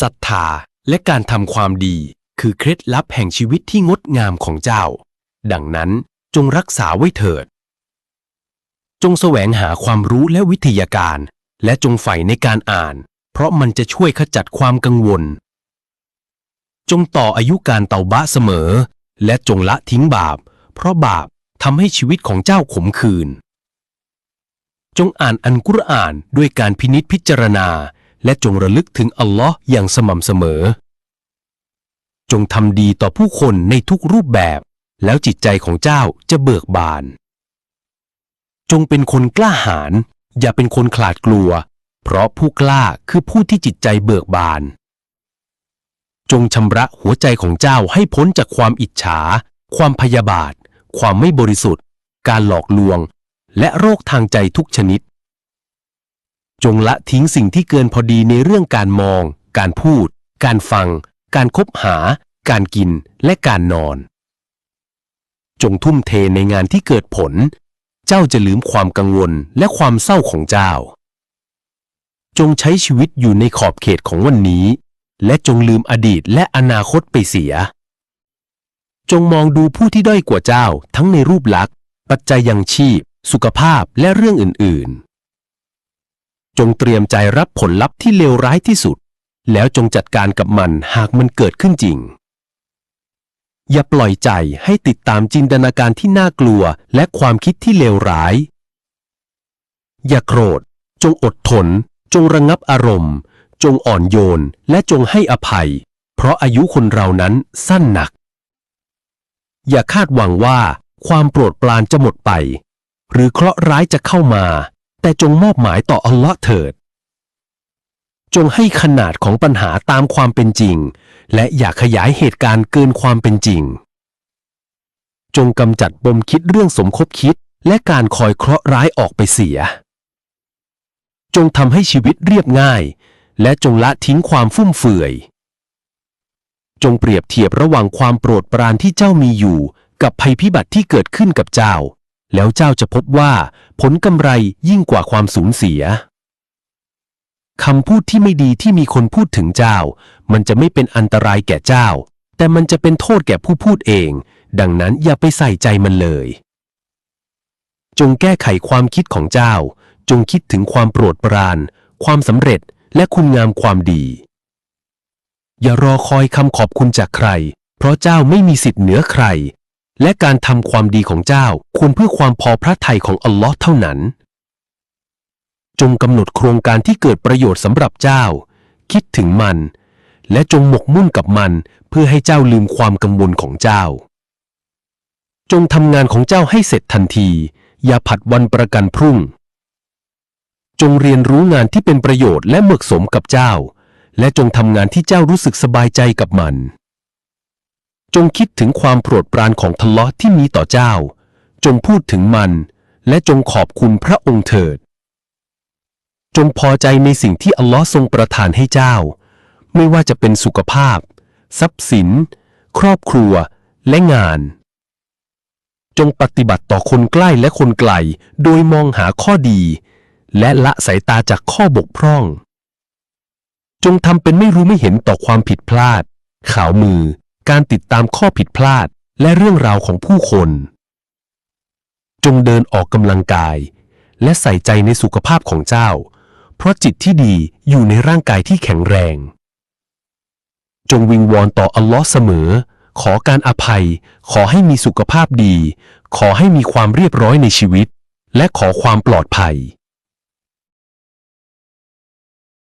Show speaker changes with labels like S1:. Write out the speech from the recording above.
S1: ศรัทธาและการทำความดีคือเคล็ดลับแห่งชีวิตที่งดงามของเจ้า ดังนั้นจงรักษาไว้เถิด จงแสวงหาความรู้และวิทยาการ และจงใฝ่ในการอ่าน เพราะมันจะช่วยขจัดความกังวล จงต่ออายุการเตาบะเสมอ และจงละทิ้งบาป เพราะบาปทำให้ชีวิตของเจ้าขมขื่นจงอ่านอันกุรอานด้วยการพินิษพิจารณา และจงระลึกถึงอัลลอฮ์อย่างสม่ำเสมอ จงทำดีต่อผู้คนในทุกรูปแบบ แล้วจิตใจของเจ้าจะเบิกบาน จงเป็นคนกล้าหาญอย่าเป็นคนขลาดกลัว เพราะผู้กล้าคือผู้ที่จิตใจเบิกบาน จงชำระหัวใจของเจ้าให้พ้นจากความอิจฉา ความพยาบาท ความไม่บริสุทธิ์ การหลอกลวง และโรคทางใจทุกชนิด จงละทิ้งสิ่งที่เกินพอดีในเรื่องการมอง การพูด การฟัง การคบหา การกินและการนอน จงทุ่มเทในงานที่เกิดผล เจ้าจะลืมความกังวลและความเศร้าของเจ้า จงใช้ชีวิตอยู่ในขอบเขตของวันนี้ และจงลืมอดีตและอนาคตไปเสีย จงมองดูผู้ที่ด้อยกว่าเจ้าทั้งในรูปลักษณ์ ปัจจัยยังชีพ สุขภาพและเรื่องอื่นๆ จงเตรียมใจรับผลลัพธ์ที่เลวร้ายที่สุด แล้วจงจัดการกับมันหากมันเกิดขึ้นจริง อย่าปล่อยใจให้ติดตามจินตนาการที่น่ากลัวและความคิดที่เลวร้าย อย่าโกรธ จงอดทน จงระงับอารมณ์ จงอ่อนโยน และจงให้อภัย เพราะอายุคนเรานั้นสั้นหนัก อย่าคาดหวังว่าความโปรดปรานจะหมดไป หรือเคราะห์ร้ายจะเข้ามา แต่จงมอบหมายต่ออัลเลาะห์เถิด จงให้ขนาดของปัญหาตามความเป็นจริง และอย่าขยายเหตุการณ์เกินความเป็นจริง จงกำจัดปมคิดเรื่องสมคบคิดและการคอยเคราะห์ร้ายออกไปเสีย จงทำให้ชีวิตเรียบง่าย และจงละทิ้งความฟุ่มเฟือย จงเปรียบเทียบระหว่างความโปรดปรานที่เจ้ามีอยู่ กับภัยพิบัติที่เกิดขึ้นกับเจ้า แล้วเจ้าจะพบว่าผลกำไรยิ่งกว่าความสูญเสียคำพูดที่ไม่ดีที่มีคนพูดถึงเจ้า มันจะไม่เป็นอันตรายแก่เจ้า แต่มันจะเป็นโทษแก่ผู้พูดเอง ดังนั้นอย่าไปใส่ใจมันเลย จงแก้ไขความคิดของเจ้า จงคิดถึงความโปรดปราน ความสำเร็จและคุณงามความดี อย่ารอคอยคำขอบคุณจากใคร เพราะเจ้าไม่มีสิทธิ์เหนือใคร และการทำความดีของเจ้าควรเพื่อความพอพระทัยของอัลลอฮ์เท่านั้น จงกำหนดโครงการที่เกิดประโยชน์สำหรับเจ้า คิดถึงมัน และจงหมกมุ่นกับมันเพื่อให้เจ้าลืมความกังวลของเจ้า จงทำงานของเจ้าให้เสร็จทันที อย่าผัดวันประกันพรุ่ง จงเรียนรู้งานที่เป็นประโยชน์และเหมาะสมกับเจ้า และจงทำงานที่เจ้ารู้สึกสบายใจกับมัน จงคิดถึงความโปรดปรานของทะเลาะที่มีต่อเจ้า จงพูดถึงมัน และจงขอบคุณพระองค์เถิด จงพอใจในสิ่งที่อัลลอฮ์ทรงประทานให้เจ้า ไม่ว่าจะเป็นสุขภาพ ทรัพย์สิน ครอบครัว และงาน จงปฏิบัติต่อคนใกล้และคนไกล โดยมองหาข้อดี และละสายตาจากข้อบกพร่อง จงทำเป็นไม่รู้ไม่เห็นต่อความผิดพลาด ข่าวมือ การติดตามข้อผิดพลาดและเรื่องราวของผู้คน จงเดินออกกำลังกาย และใส่ใจในสุขภาพของเจ้า เพราะจิตที่ดีอยู่ในร่างกายที่แข็งแรง จงวิงวอนต่ออัลลอฮ์เสมอ ขอการอภัย ขอให้มีสุขภาพดี ขอให้มีความเรียบร้อยในชีวิต และขอความปลอดภัย